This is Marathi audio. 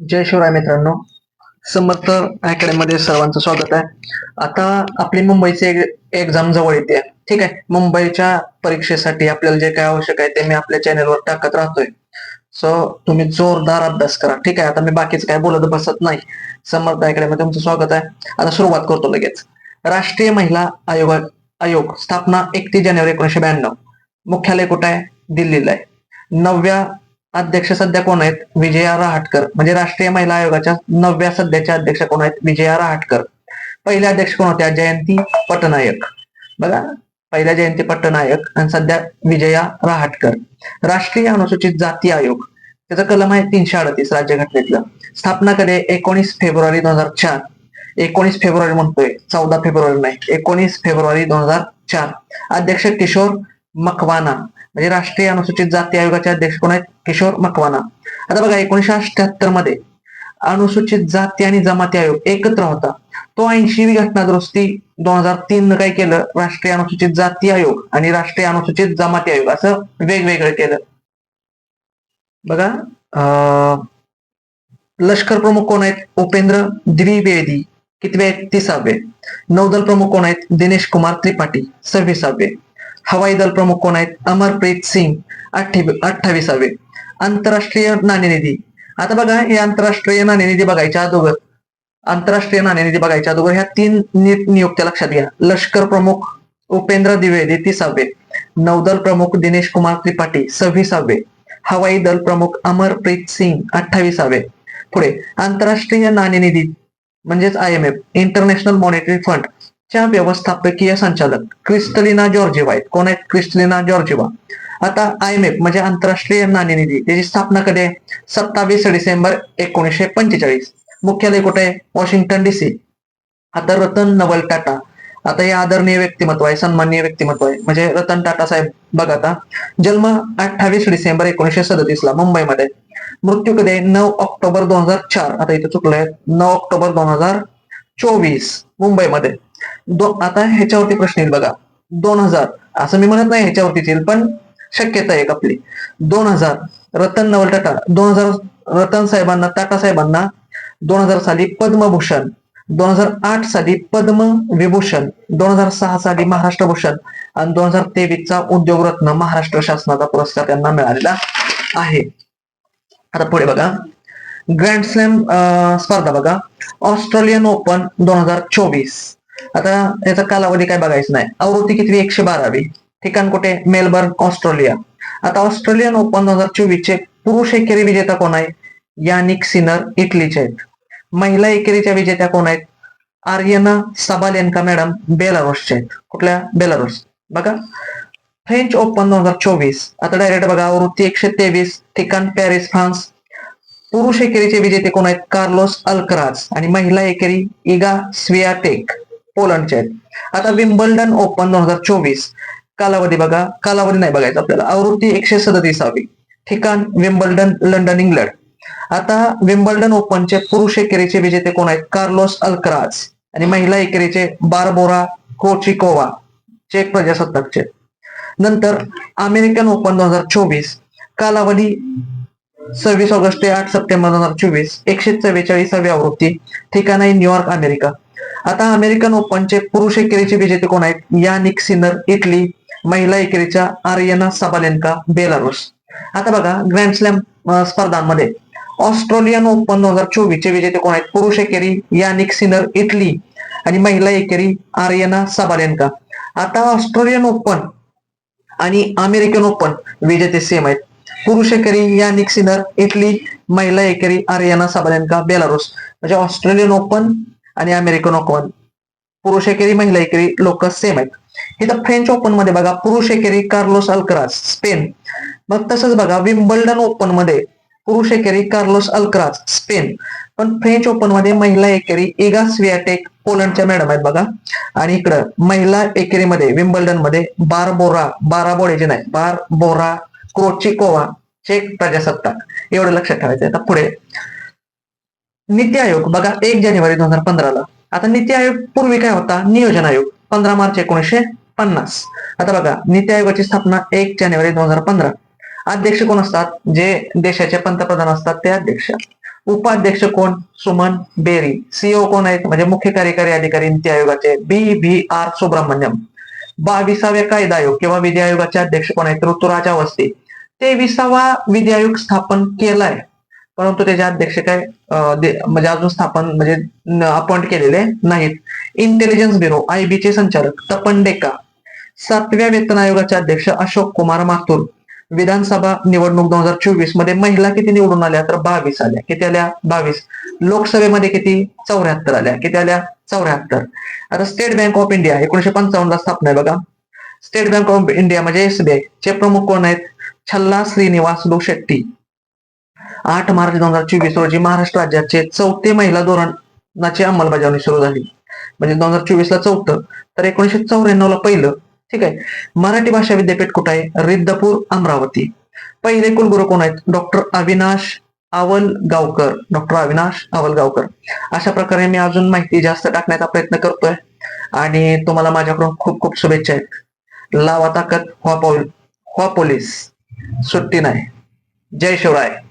जय शिवराय मित्रांनो. समर्थ अकॅडमीमध्ये सर्वांचं स्वागत आहे. आता आपली मुंबईची एक्झाम जवळ येते. ठीक आहे? मुंबईच्या परीक्षेसाठी आपल्याला जे काय आवश्यक आहे ते मी आपल्या चॅनेलवर टाकत राहतोय. सो तुम्ही जोरदार अभ्यास करा. ठीक आहे? आता मी बाकीचं काय बोलत बसत नाही. समर्थ अकॅडमी तुमचं स्वागत आहे. आता सुरुवात करतो लगेच. राष्ट्रीय महिला आयोग आयोग स्थापना एकतीस जानेवारी एकोणीशे ब्याण्णव. मुख्यालय कुठं आहे? दिल्लीला आहे. नवव्या अध्यक्ष सध्या कोण आहेत? विजया रहाटकर. म्हणजे राष्ट्रीय महिला आयोगाच्या नवव्या सध्याच्या अध्यक्ष कोण आहेत? विजया रहाटकर. पहिल्या अध्यक्ष कोण होत्या? जयंती पटनायक. बघा पहिल्या जयंती पटनायक आणि सध्या विजया रहाटकर. राष्ट्रीय अनुसूचित जाती आयोग. त्याचा कलम आहे तीनशे अडतीस राज्यघटनेतलं स्थापना कधी एकोणीस फेब्रुवारी दोन हजार चार. एकोणीस फेब्रुवारी म्हणतोय. चौदा फेब्रुवारी नाही. एकोणीस फेब्रुवारी दोन हजार चार. अध्यक्ष किशोर मकवाना. म्हणजे राष्ट्रीय अनुसूचित जाती आयोगाचे अध्यक्ष कोण आहेत? किशोर मकवाना. आता बघा एकोणीशे अठ्याहत्तरमध्ये अनुसूचित जाती आणि जमाती आयोग एकत्र होता. तो ऐंशीवी घटना दुरुस्ती दोन हजार तीन काय केलं? राष्ट्रीय अनुसूचित जाती आयोग आणि राष्ट्रीय अनुसूचित जमाती आयोग असं वेगवेगळं केलं. बघा अं, लष्कर प्रमुख कोण आहेत? उपेंद्र द्विवेदी कितवे? आहेत तिसावे. नौदल प्रमुख कोण आहेत? दिनेश कुमार त्रिपाठी सव्वीसावे. हवाई दल प्रमुख कोण आहेत? अमरप्रीत सिंग अठ्ठावी अठ्ठावीसावे. आंतरराष्ट्रीय नाणेनिधी आता बघा हे आंतरराष्ट्रीय नाणेनिधी बघायच्या अगोदर आंतरराष्ट्रीय नाणेनिधी बघायच्या अगोदर ह्या तीन नीट नियुक्त्या लक्षात घ्या. लष्कर प्रमुख उपेंद्र द्विवेदी तिसावे. नौदल प्रमुख दिनेश कुमार त्रिपाठी सव्वीसावे. हवाई दल प्रमुख अमरप्रीत सिंग अठ्ठावीसावे. पुढे आंतरराष्ट्रीय नाणेनिधी म्हणजेच I M F international monetary fund. च्या व्यवस्थापकीय संचालक क्रिस्टलिना जॉर्जिवा आहेत. कोण आहेत? Kristalina Georgieva. आता आय एम एफ म्हणजे आंतरराष्ट्रीय नाणेनिधी त्याची स्थापना कधी आहे? सत्तावीस डिसेंबर एकोणीसशे पंचेचाळीस. मुख्यालय कुठे आहे? वॉशिंग्टन डीसी आता रतन नवल टाटा. आता हे आदरणीय व्यक्तिमत्व आहे सन्माननीय व्यक्तिमत्व आहे. म्हणजे रतन टाटा साहेब बघा आता. जन्म अठ्ठावीस डिसेंबर एकोणीसशे सदतीस ला मुंबईमध्ये. मृत्यू कधी आहे? नऊ ऑक्टोबर दोन हजार चार. आता इथे चुकलंय. नऊ ऑक्टोबर दोन हजार चोवीस. मुंबईमध्ये. आता ह्याच्यावरती प्रश्न येईल बघा. दोन हजार असं मी म्हणत नाही ह्याच्यावरतीच येईल पण शक्यता एक आपली. दोन हजार रतन नवल टाटा. दोन हजार रतन साहेबांना टाटा साहेबांना दोन हजार साली पद्मभूषण दोन हजार आठ साली पद्म विभूषण दोन हजार सहा साली महाराष्ट्र भूषण आणि दोन हजार तेवीस चा उद्योगरत्न महाराष्ट्र शासनाचा पुरस्कार त्यांना मिळालेला आहे. आता पुढे बघा. ग्रँड स्लॅम स्पर्धा बघा ऑस्ट्रेलियन ओपन दोन हजार चोवीस. आता याचा कालावधी काय बघायचं नाही. आवृत्ती किती एकशे बारावी ठिकाण कुठे मेलबर्न ऑस्ट्रेलिया आता ऑस्ट्रेलियन ओपन दोन हजार चोवीस चे पुरुष एकेरी विजेता कोण आहे यानिक सिनर इटलीचे आहेत महिला एकेरीच्या विजेत्या कोण आहेत आर्यना सबालेनका मॅडम बेलारोसच्या आहेत कुठल्या बेलारोस बघा फ्रेंच ओपन दोन हजार चोवीस. आता डायरेक्ट बघा आवृत्ती एकशे तेवीस ठिकाण पॅरिस फ्रान्स पुरुष एकेरीचे विजेते कोण आहेत? कार्लोस अल्कराज आणि महिला एकेरी इगा स्वियाटेक पोलंडचे आहेत. आता विम्बल्डन ओपन दोन हजार चोवीस. कालावधी बघा. कालावधी नाही बघायचा आपल्याला. आवृत्ती एकशे सदतीसावी. ठिकाण विम्बल्डन लंडन इंग्लंड. आता विम्बल्डन ओपनचे पुरुष एकेरीचे विजेते कोण आहेत? कार्लोस अल्कराज आणि महिला एकेरीचे बारबोरा कोचिकोवा चेक प्रजासत्ताकचे नंतर अमेरिकन ओपन दोन हजार चोवीस. कालावधी सव्वीस ऑगस्ट ते आठ सप्टेंबर दोन हजार चोवीस एकशे चव्वेचाळीसावी आवृत्ती ठिकाण आहे न्यूयॉर्क अमेरिका आता अमेरिकन ओपनचे पुरुष एकेरीचे विजेते कोण आहेत? यानिक सिनर इटली महिला एकेरीच्या आर्यना सबालेनका बेलारुस आता बघा ग्रँड स्लॅम स्पर्धांमध्ये. ऑस्ट्रेलियन ओपन दोन हजार चोवीस चे विजेते कोण आहेत? पुरुष एकेरी यानिक सिनर इटली आणि महिला एकेरी आर्यना सबालेनका आता ऑस्ट्रेलियन ओपन आणि अमेरिकन ओपन विजेते सेम आहेत. पुरुष एकेरी यानिक सिनर इटली महिला एकेरी आर्यना सबालेन्का बेलारुस. म्हणजे ऑस्ट्रेलियन ओपन आणि अमेरिकन ओपन. पुरुष एकेरी महिला एकेरी लोक सेम आहेत. इथं फ्रेंच ओपनमध्ये बघा पुरुष एकेरी कार्लोस अल्कराज स्पेन. मग तसंच बघा विम्बल्डन ओपनमध्ये पुरुष एकेरी कार्लोस अल्कराज स्पेन. पण फ्रेंच ओपनमध्ये महिला एकेरी एगा स्वियाटेक पोलंडच्या मॅडम आहेत बघा. आणि इकडं महिला एकेरीमध्ये विम्बल्डनमध्ये बारबोरा बाराबोडे जे नाही बार बोरा क्रोचिकोवा चेक प्रजासत्ताक. एवढं लक्षात ठेवायचं आता पुढे. नीती आयोग. बघा एक जानेवारी दोन हजार पंधराला. आता नीती आयोग पूर्वी काय होता? नियोजन आयोग. पंधरा मार्च एकोणीसशे पन्नास. आता बघा नीती आयोगाची स्थापना एक जानेवारी दोन हजार पंधरा. अध्यक्ष कोण असतात? जे देशाचे पंतप्रधान असतात ते अध्यक्ष. उपाध्यक्ष कोण? सुमन बेरी. सीओ कोण आहेत? म्हणजे मुख्य कार्यकारी अधिकारी नीती आयोगाचे बी व्ही आर सुब्रह्मण्यम बावीसाव्या कायदा आयोग किंवा विधी आयोगाचे अध्यक्ष कोण आहेत? ऋतुराज अवस्थी. तेविसावा विधी आयोग स्थापन केलाय. परंतु त्याचे अध्यक्ष काय म्हणजे अजून स्थापन म्हणजे अपॉइंट केलेले नाहीत. इंटेलिजन्स ब्युरो आयबीचे संचालक तपन डेका सातव्या वेतन आयोगाचे अध्यक्ष अशोक कुमार माथुर. विधानसभा निवडणूक दोन हजार चोवीसमध्ये महिला किती निवडून आल्या तर बावीस आल्या. किती आल्या? बावीस. लोकसभेमध्ये किती? चौऱ्याहत्तर आल्या. किती आल्या? चौऱ्याहत्तर. आता स्टेट बँक ऑफ इंडिया एकोणीशे पंचावन्न ला स्थापना आहे बघा. स्टेट बँक ऑफ इंडिया म्हणजे एसबीआय चे प्रमुख कोण आहेत? छल्ला श्रीनिवासलू शेट्टी आठ मार्च दोन हजार चोवीस रोजी महाराष्ट्र राज्याचे चौथे महिला धोरणाची अंमलबजावणी सुरू झाली. म्हणजे दोन हजार चोवीस ला चौथं तर एकोणीशे चौऱ्याण्णव ला पहिलं. ठीक आहे? मराठी भाषा विद्यापीठ कुठं आहे? रिद्धपूर अमरावती. पहिले कुलगुरू कोण आहेत? डॉक्टर अविनाश आवलगावकर. डॉक्टर अविनाश आवलगावकर. अशा प्रकारे मी अजून माहिती जास्त टाकण्याचा प्रयत्न करतोय. आणि तुम्हाला माझ्याकडून खूप खूप शुभेच्छा आहेत. लावा ताकद व्हा पो- व्हा पोलीस. सुट्टी नाही. जय शिवराय.